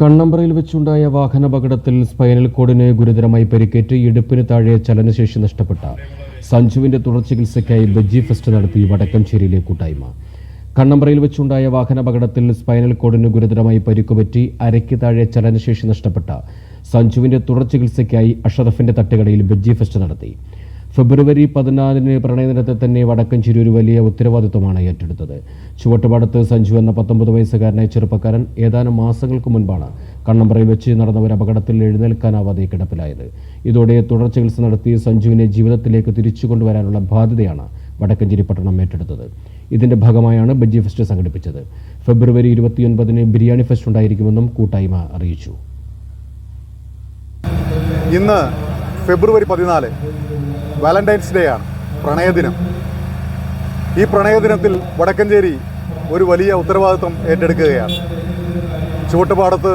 കണ്ണമ്പ്രയിൽ വെച്ചുണ്ടായ വാഹനാപകടത്തിൽ സ്പൈനൽ കോഡിന് ഗുരുതരമായി പരിക്കേറ്റ് ഇടുപ്പിന് താഴെ ചലനശേഷി നഷ്ടപ്പെട്ട സഞ്ജുവിന്റെ തുടർ ചികിത്സയ്ക്കായി ബജ്ജി ഫെസ്റ്റ് നടത്തി വടക്കംചേരിയിലെ കൂട്ടായ്മ. കണ്ണമ്പ്രയിൽ വെച്ചുണ്ടായ വാഹനാപകടത്തിൽ സ്പൈനൽ കോഡിന് ഗുരുതരമായി പരിക്കുപറ്റി അരയ്ക്ക് താഴെ ചലനശേഷി നഷ്ടപ്പെട്ട സഞ്ജുവിന്റെ തുടർ ചികിത്സയ്ക്കായി അഷറഫിന്റെ തട്ടുകടയിൽ ബജ്ജി ഫെസ്റ്റ് നടത്തി. ഫെബ്രുവരി പതിനാലിന് പ്രണയദിനത്തിൽ തന്നെ വടക്കഞ്ചേരി ഒരു വലിയ ഉത്തരവാദിത്വമാണ് ഏറ്റെടുത്തത്. ചുവട്ടുപാടത്ത് സഞ്ജു എന്ന പത്തൊമ്പത് വയസ്സുകാരനായ ചെറുപ്പക്കാരൻ ഏതാനും മാസങ്ങൾക്ക് മുൻപാണ് കണ്ണമ്പ്രയിൽ വെച്ച് നടന്ന ഒരു അപകടത്തിൽ എഴുന്നേൽക്കാനാവാതെ കിടപ്പിലായത്. ഇതോടെ തുടർ ചികിത്സ നടത്തി സഞ്ജുവിനെ ജീവിതത്തിലേക്ക് തിരിച്ചു കൊണ്ടുവരാനുള്ള ബാധ്യതയാണ് വടക്കഞ്ചേരി പട്ടണം ഏറ്റെടുത്തത്. ഇതിന്റെ ഭാഗമായാണ് ബജ്ജി ഫെസ്റ്റ് സംഘടിപ്പിച്ചത്. ഫെബ്രുവരി ഇരുപത്തിയൊൻപതിന് ബിരിയാണി ഫെസ്റ്റ് ഉണ്ടായിരിക്കുമെന്നും കൂട്ടായ്മ അറിയിച്ചു. ഇന്ന് ഫെബ്രുവരി പതിനാല് വാലന്റൈൻസ് ഡേ ആണ് പ്രണയദിനം. ഈ പ്രണയദിനത്തിൽ വടക്കഞ്ചേരി ഒരു വലിയ ഉത്തരവാദിത്വം ഏറ്റെടുക്കുകയാണ്. ചുവട്ടുപാടത്ത്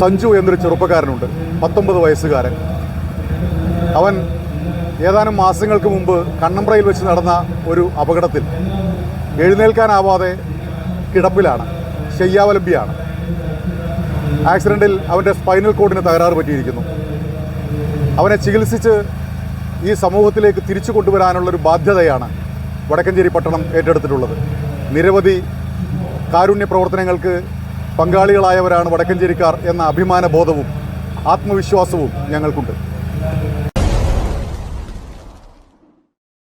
സഞ്ജു എന്നൊരു ചെറുപ്പക്കാരനുണ്ട് പത്തൊമ്പത് വയസ്സുകാരൻ. അവൻ ഏതാനും മാസങ്ങൾക്ക് മുമ്പ് കണ്ണമ്പ്രയിൽ വെച്ച് നടന്ന ഒരു അപകടത്തിൽ എഴുന്നേൽക്കാനാവാതെ കിടപ്പിലാണ് ശയ്യാവലംബിയാണ് ആക്സിഡന്റിൽ അവന്റെ സ്പൈനൽ കോഡിന് തകരാറ് പറ്റിയിരിക്കുന്നു. അവനെ ചികിത്സിച്ച് ഈ സമൂഹത്തിലേക്ക് തിരിച്ചു കൊണ്ടുവരാനുള്ളൊരു ബാധ്യതയാണ് വടക്കഞ്ചേരി പട്ടണം ഏറ്റെടുത്തിട്ടുള്ളത്. നിരവധി കാരുണ്യ പ്രവർത്തനങ്ങൾക്ക് പങ്കാളികളായവരാണ് വടക്കഞ്ചേരിക്കാർ എന്ന അഭിമാന ബോധവും ആത്മവിശ്വാസവും ഞങ്ങൾക്കുണ്ട്.